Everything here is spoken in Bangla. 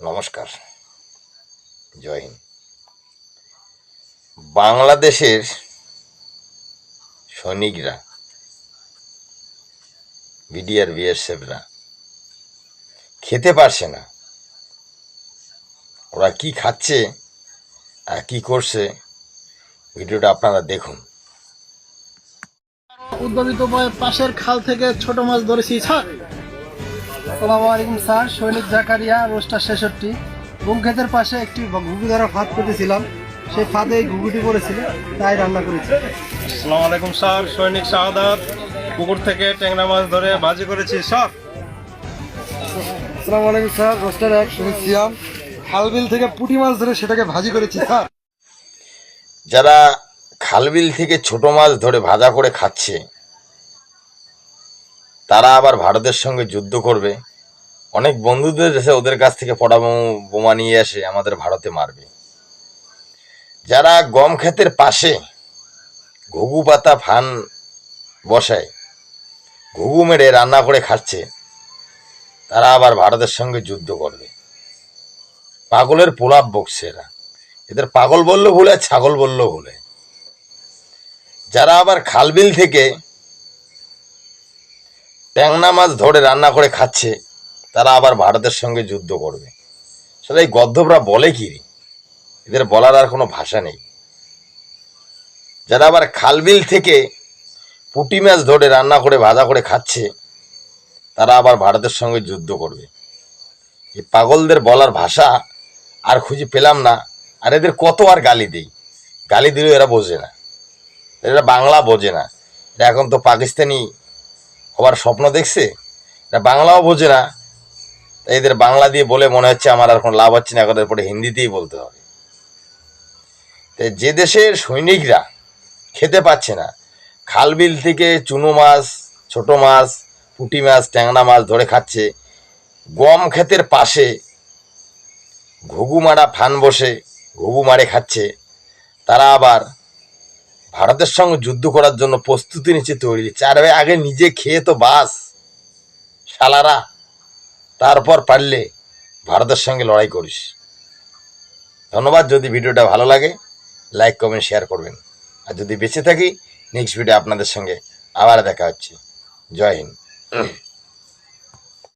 নমস্কার। জয় হিন্দ। বাংলাদেশের সৈনিকরা, বিডিআর, বিএসএফরা খেতে পারছে না। ওরা কি খাচ্ছে আর কি করছে, ভিডিওটা আপনারা দেখুন। উদ্ভাবিত পাশের খাল থেকে ছোট মাছ ধরেছি স্যার আসসালামু আলাইকুম স্যার। সৈনিক জাকারিয়া রোস্টার ছেষট্টি। বুমক্ষেতের পাশে একটি ঘুঘু ধরা ফাঁদ পেতেছিলাম। সেই ফাঁদে এই ঘুঘুটি পড়েছিল তাই রান্না করেছি। আসসালামু আলাইকুম স্যার। সৈনিক শাহাদাত পুকুর থেকে ট্যাংরা মাছ ধরে ভাজি করেছি স্যার। আসসালামু আলাইকুম স্যার। রোস্টার এক সিয়াম। খালবিল থেকে পুঁটি মাছ ধরে সেটাকে ভাজি করেছি স্যার। যারা খালবিল থেকে ছোট মাছ ধরে ভাজা করে খাচ্ছে তারা আবার ভারতের সঙ্গে যুদ্ধ করবে। অনেক বন্ধুদের এসে ওদের কাছ থেকে পড়া বোমা নিয়ে আসে আমাদের ভারতে মারবে। যারা গম ক্ষেতের পাশে ঘুঘু পাতা, ফান বসায়, ঘুঘু মেরে রান্না করে খাচ্ছে, তারা আবার ভারতের সঙ্গে যুদ্ধ করবে। পাগলের পোলাপ বকছে এরা এদের পাগল বললেও ভুলে ছাগল বললেও ভুলে যারা আবার খালবিল থেকে ট্যাংনা মাছ ধরে রান্না করে খাচ্ছে, তারা আবার ভারতের সঙ্গে যুদ্ধ করবে। সেটা এই গদ্ধবরা বলে কি এদের বলার আর কোনো ভাষা নেই। যারা আবার খালবিল থেকে পুঁটি মাছ ধরে রান্না করে, ভাজা করে খাচ্ছে, তারা আবার ভারতের সঙ্গে যুদ্ধ করবে। এই পাগলদের বলার ভাষা আর খুঁজে পেলাম না, আর এদের কত আর গালি দেই? গালি দিলেও এরা বোঝে না। এরা বাংলা বোঝে না। এরা এখন তো পাকিস্তানি হবার স্বপ্ন দেখছে? এটা বাংলাও বোঝে না। এদের বাংলা দিয়ে বলে মনে হচ্ছে আমার আর কোনো লাভ হচ্ছে না এখন এরপরে হিন্দিতেই বলতে হবে। তাই যে দেশের সৈনিকরা খেতে পাচ্ছে না খালবিল থেকে চুনো মাছ, ছোট মাছ, পুঁটি মাছ, ট্যাংরা মাছ ধরে খাচ্ছে, গম ক্ষেতের পাশে ঘুঘু মারা ফান বসে, ঘুঘু মারে খাচ্ছে, তারা আবার ভারতের সঙ্গে যুদ্ধ করার জন্য প্রস্তুতি নিচ্ছে তৈরি। চার ভাই আগে নিজে খেয়ে তো বাস। শালারা, তারপর পারলে ভারতের সঙ্গে লড়াই করিস। ধন্যবাদ, যদি ভিডিওটা ভালো লাগে, লাইক, কমেন্ট, শেয়ার করবেন। আর যদি বেঁচে থাকি নেক্সট ভিডিও আপনাদের সঙ্গে আবার দেখা হচ্ছে। জয় হিন্দ।